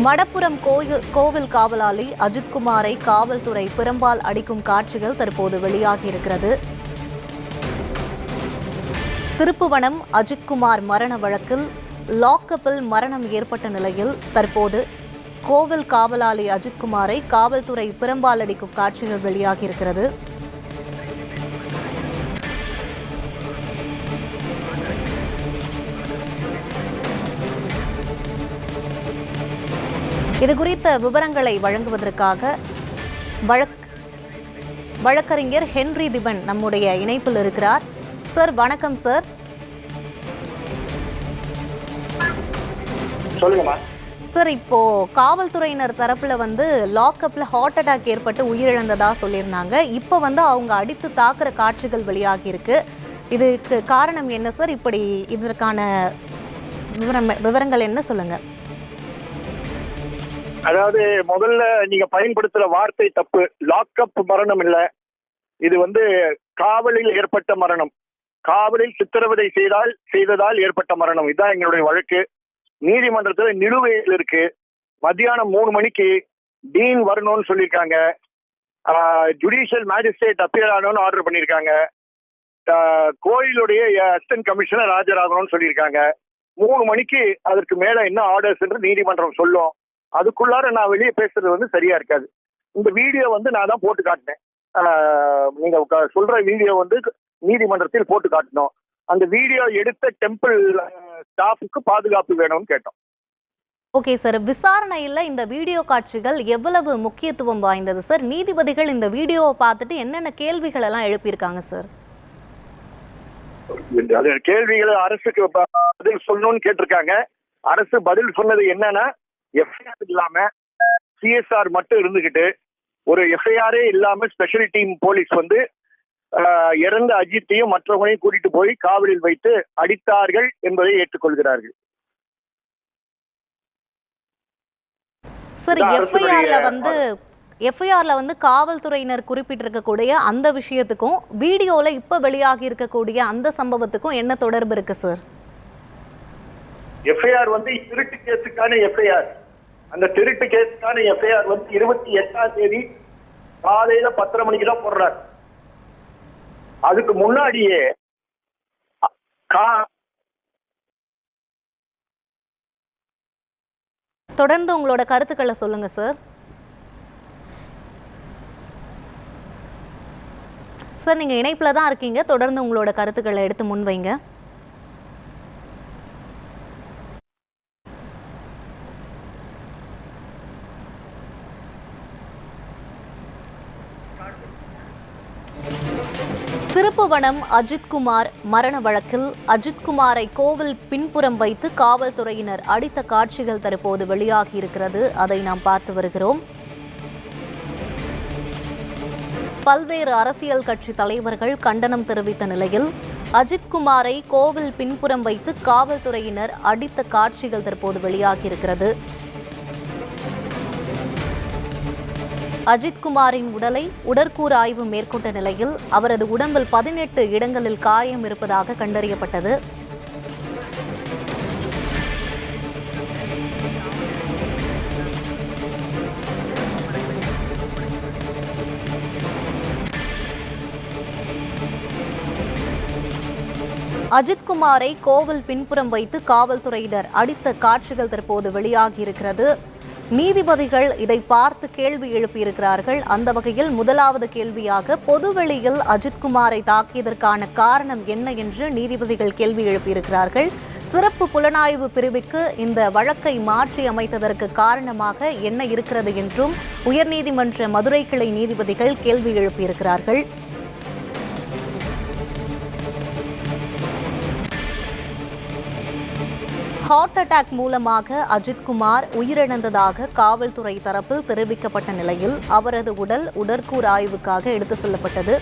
மடப்புறம் கோயில் கோவில் காவலாளி அஜித்குமாரை காவல்துறை பெரும்பால் அடிக்கும் காட்சிகள் தற்போது வெளியாகியிருக்கிறது. திருப்புவனம் அஜித்குமார் மரண வழக்கில் லாக்கப்பில் மரணம் ஏற்பட்ட நிலையில் தற்போது கோவில் காவலாளி அஜித்குமாரை காவல்துறை பெரும்பால் அடிக்கும் காட்சிகள் வெளியாகியிருக்கிறது. இது குறித்த விவரங்களை வழங்குவதற்காக வழக் வழக்கறிஞர் ஹென்றி திபன் நம்முடைய இணைப்பில் இருக்கிறார். சார் வணக்கம் சார். சொல்லுங்கம்மா சார் இப்போ காவல்துறையினர் தரப்புல வந்து லாக்அப்ல ஹார்ட் அட்டாக் ஏற்பட்டு உயிரிழந்ததா சொல்லியிருந்தாங்க. இப்போ வந்து அவங்க அடித்து தாக்குற காட்சிகள் வெளியாகி இருக்கு. இதுக்கு காரணம் என்ன சார்? இப்படி இதற்கான விவரம் விவரங்கள் என்ன சொல்லுங்க? அதாவது முதல்ல நீங்க பயன்படுத்துற வார்த்தை தப்பு. லாக்அப் மரணம் இல்ல. இது வந்து காவலில் ஏற்பட்ட மரணம். காவலில் சித்திரவதை செய்தால் செய்ததால் ஏற்பட்ட மரணம். இதுதான் எங்களுடைய வழக்கு. நீதிமன்றத்தில் நிலுவையில் இருக்கு. மத்தியானம் மூணு மணிக்கு டீன் வரணும்னு சொல்லியிருக்காங்க. ஜுடிஷியல் மேஜிஸ்ட்ரேட் அப்பியர் ஆகணும்னு ஆர்டர் பண்ணியிருக்காங்க. கோயிலுடைய அசிஸ்டன்ட் கமிஷனர் ஆஜராகணும்னு சொல்லியிருக்காங்க. மூணு மணிக்கு அதற்கு மேல என்ன ஆர்டர்ஸ் என்று நீதிமன்றம் சொல்லும். அதுக்குள்ளார நான் வெளியே பேசுறது வந்து சரியா இருக்காது. இந்த வீடியோ வந்து நான் தான் போட்டு காட்டினேன். நீங்க சொல்ற வீடியோ வந்து நீதிமன்றத்தில் போட்டு காட்டணும். அந்த வீடியோ எடுத்த டெம்பிள் ஸ்டாஃபுக்கு பாதுகாப்பு வேணும்னு கேட்டோம். Okay sir. விசாரணையில் இந்த வீடியோ காட்சிகள் எவ்வளவு முக்கியத்துவம் வாய்ந்தது சார்? நீதிபதிகள் இந்த வீடியோவை பார்த்துட்டு என்னென்ன கேள்விகள் எல்லாம் எழுப்பியிருக்காங்க சார்? கேள்விகளை அரசுக்கு பதில் சொல்லணும்னு கேட்டிருக்காங்க. அரசு பதில் சொன்னது என்னன்னா எஃப்ஐஆர் இல்லாம சிஎஸ்ஆர் மட்டும் இருந்துகிட்டு ஒரு எஃப்ஐஆரே இல்லாம ஸ்பெஷல் டீம் போலீஸ் வந்து இறந்த அஜித்தையும் மற்றவங்களையும் கூட்டிட்டு போய் காவலில் வைத்து அடித்தார்கள் என்பதை ஏற்றுக்கொள்கிறார்கள். சார் எஃப்ஐஆர்ல வந்து எஃப்ஐஆர்ல வந்து காவல்துறையினர் குறிப்பிட்டிருக்கக்கூடிய அந்த விஷயத்துக்கும் வீடியோல இப்ப வெளியாகி இருக்கக்கூடிய அந்த சம்பவத்துக்கும் என்ன தொடர்பு இருக்கு சார் எஃப்ஐஆர் வந்து திருட்டு கேஸுக்கான எஃப்ஐஆர். அந்த திருட்டு கேஸுக்கான எஃப்ஐஆர் வந்து இருபத்தி எட்டாம் தேதி காலையில பத்தரை மணிக்கு தான் போடுறாரு. அதுக்கு முன்னாடியே கா தொடர்ந்து உங்களோட கருத்துக்களை சொல்லுங்க சார் சார் நீங்க இணைப்புல தான் இருக்கீங்க. தொடர்ந்து உங்களோட கருத்துக்களை எடுத்து முன்வைங்க. திருப்புவனம் அஜித்குமார் மரண வழக்கில் அஜித்குமாரை கோவில் பின்புறம் வைத்து காவல்துறையினர் அடித்த காட்சிகள் தற்போது வெளியாகி இருக்கிறது. அதை நாம் பார்த்து வருகிறோம். பல்வேறு அரசியல் கட்சி தலைவர்கள் கண்டனம் தெரிவித்த நிலையில் அஜித்குமாரை கோவில் பின்புறம் வைத்து காவல்துறையினர் அடித்த காட்சிகள் தற்போது வெளியாகி இருக்கிறது. அஜித்குமாரின் உடலை உடற்கூறு ஆய்வு மேற்கொண்ட நிலையில் அவரது உடம்பில் பதினெட்டு இடங்களில் காயம் இருப்பதாக கண்டறியப்பட்டது. அஜித்குமாரை கோவில் பின்புறம் வைத்து காவல்துறையினர் அடித்த காட்சிகள் தற்போது வெளியாகியிருக்கிறது நீதிபதிகள் இதை பார்த்து கேள்வி எழுப்பியிருக்கிறார்கள். அந்த வகையில் முதலாவது கேள்வியாக பொதுவெளியில் அஜித்குமாரை தாக்கியதற்கான காரணம் என்ன என்று நீதிபதிகள் கேள்வி எழுப்பியிருக்கிறார்கள். சிறப்பு புலனாய்வு பிரிவுக்கு இந்த வழக்கை மாற்றி அமைத்ததற்கு காரணமாக என்ன இருக்கிறது என்றும் உயர்நீதிமன்ற மதுரை கிளை நீதிபதிகள் கேள்வி எழுப்பியிருக்கிறார்கள். ஹார்ட் அட்டாக் மூலமாக அஜித்குமார் உயிரிழந்ததாக காவல்துறை தரப்பில் தெரிவிக்கப்பட்ட நிலையில் அவரது உடல் உடற்கூறு ஆய்வுக்காக எடுத்து செல்லப்பட்டது.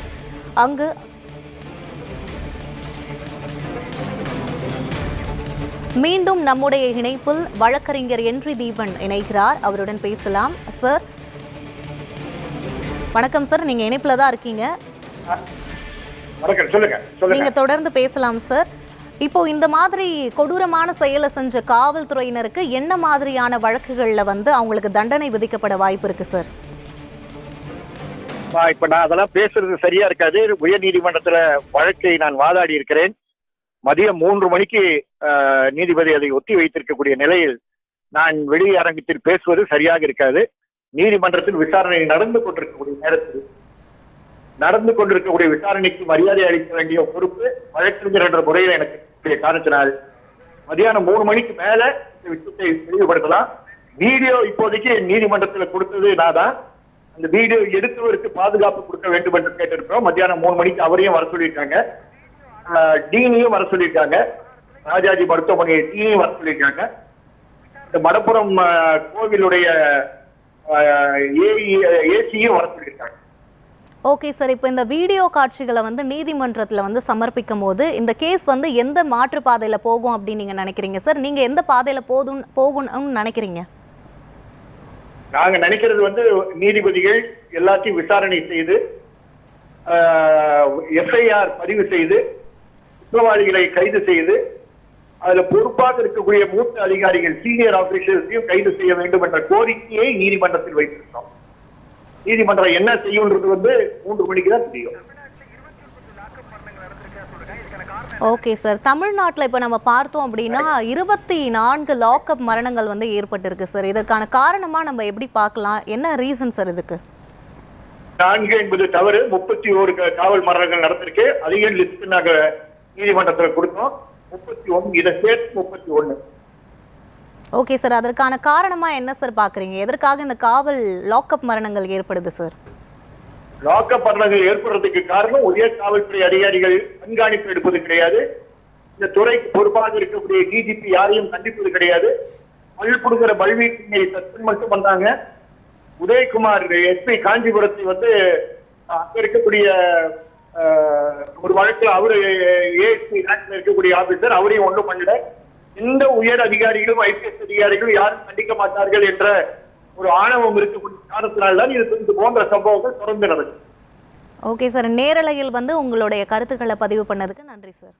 அங்கு மீண்டும் நம்முடைய இணைப்பில் வழக்கறிஞர் என்றி தீபன் இணைகிறார். அவருடன் பேசலாம். சார் வணக்கம் சார். நீங்க இணைப்புல தான் இருக்கீங்க. நீங்க தொடர்ந்து பேசலாம் சார். இப்போ இந்த மாதிரி கொடூரமான செயலை செஞ்ச காவல்துறையினருக்கு என்ன மாதிரியான வழக்குகளில் வந்து அவங்களுக்கு தண்டனை விதிக்கப்பட வாய்ப்பு இருக்கு சார்? இப்ப நான் அதெல்லாம் பேசுறது சரியா இருக்காது. உயர் நீதிமன்றத்துல வழக்கை நான் வாதாடி இருக்கிறேன். மதியம் மூன்று மணிக்கு நீதிபதி அதை ஒத்தி வைத்திருக்கக்கூடிய நிலையில் நான் வெளி அரங்கத்தில் பேசுவது சரியாக இருக்காது. நீதிமன்றத்தில் விசாரணை நடந்து கொண்டிருக்கக்கூடிய நேரத்தில் நடந்து கொண்டிருக்கக்கூடிய விசாரணைக்கு மரியாதை அளிக்க வேண்டிய பொறுப்பு வழக்கறிஞர் என்ற முறையில் எனக்கு காரணத்தினால் மதியானம் மூணு மணிக்கு மேல இந்த விஷயத்தை தெளிவுபடுத்தலாம். வீடியோ இப்போதைக்கு நீதிமன்றத்தில் கொடுத்தது நான் தான் அந்த வீடியோ எடுத்தவருக்கு பாதுகாப்பு கொடுக்க வேண்டும் என்று கேட்டிருக்கிறோம். மத்தியானம் மூணு மணிக்கு அவரையும் வர சொல்லியிருக்காங்க. ஆஹ், டீனையும் வர சொல்லியிருக்காங்க. ராஜாஜி மருத்துவமனை டீனையும் வர சொல்லியிருக்காங்க. இந்த மடப்புறம் கோவிலுடைய ஏசியும் வர சொல்லியிருக்காங்க. ஓகே சார் இப்போ இந்த வீடியோ காட்சிகளை வந்து நீதிமன்றத்தில் வந்து சமர்ப்பிக்கும் போது இந்த கேஸ் வந்து எந்த மாற்று பாதையில போகும் அப்படின்னு நீங்க நினைக்கிறீங்க சார் நீங்க எந்த பாதையில் போதும் போகணும்னு நினைக்கிறீங்க? நாங்கள் நினைக்கிறது வந்து நீதிபதிகள் எல்லாத்தையும் விசாரணை செய்து எஃப்ஐஆர் பதிவு செய்து குற்றவாளிகளை கைது செய்து அதுல பொறுப்பாக இருக்கக்கூடிய மூத்த அதிகாரிகள் சீனியர் ஆபீசர்ஸையும் கைது செய்ய வேண்டும் என்ற கோரிக்கையை நீதிமன்றத்தில் வைத்திருக்கிறோம். நீதிமன்றம் என்ன செய்யும்ன்றது வந்து மூன்று மணிக்கு தான் தெரியும். Okay sir. தமிழ்நாட்டில் இப்போ நம்ம பார்த்தோம் அப்படின்னா இருபத்தி நான்கு லாக்அப் மரணங்கள் வந்து ஏற்பட்டிருக்கு சார். இதற்கான காரணமா நம்ம எப்படி பார்க்கலாம்? என்ன ரீசன் சார் இதுக்கு? நான்கு என்பது தவறு. முப்பத்தி க- காவல் மரணங்கள் நடந்திருக்கு. அதிக லிஸ்ட் நாங்க நீதிமன்றத்தில் கொடுத்தோம். முப்பத்தி ஒன்று இதை சேர்த்து முப்பத்தி ஒண்ணு ஓகே சார் அதற்கான காரணமாக என்ன சார் பார்க்குறீங்க எதற்காக இந்த காவல் லாக்அப் மரணங்கள் ஏற்படுது சார் லாக்அப் மரணங்கள் ஏற்படுறதுக்கு காரணம் உயர் காவல்துறை அதிகாரிகள் கண்காணிப்பு எடுப்பது கிடையாது இந்த துறைக்கு பொறுப்பாக இருக்கக்கூடிய டிஜிபி யாரையும் கண்டிப்பது கிடையாது பல்புடுங்கிற பல்வீட்டினை சஸ்பெண்ட் மட்டும் பண்ணாங்க உதயகுமார் எஸ்பி காஞ்சிபுரத்தை வந்து அங்க இருக்கக்கூடிய ஒரு வழக்கில் அவரு ஏஎஸ்பி ரேங்க்ல இருக்கக்கூடிய ஆபீசர் அவரையும் ஒன்றும் பண்ணல எந்த உயர் அதிகாரிகளும் ஐபிஎஸ் அதிகாரிகளும் யாரும் கண்டிக்க மாட்டார்கள் என்ற ஒரு ஆணவம் இருக்கக்கூடிய காரணத்தினால்தான் இது இது போன்ற சம்பவங்கள் தொடர்ந்து நடக்கும் ஓகே சார் நேரலையில் வந்து உங்களுடைய கருத்துக்களை பதிவு பண்ணதுக்கு நன்றி சார்.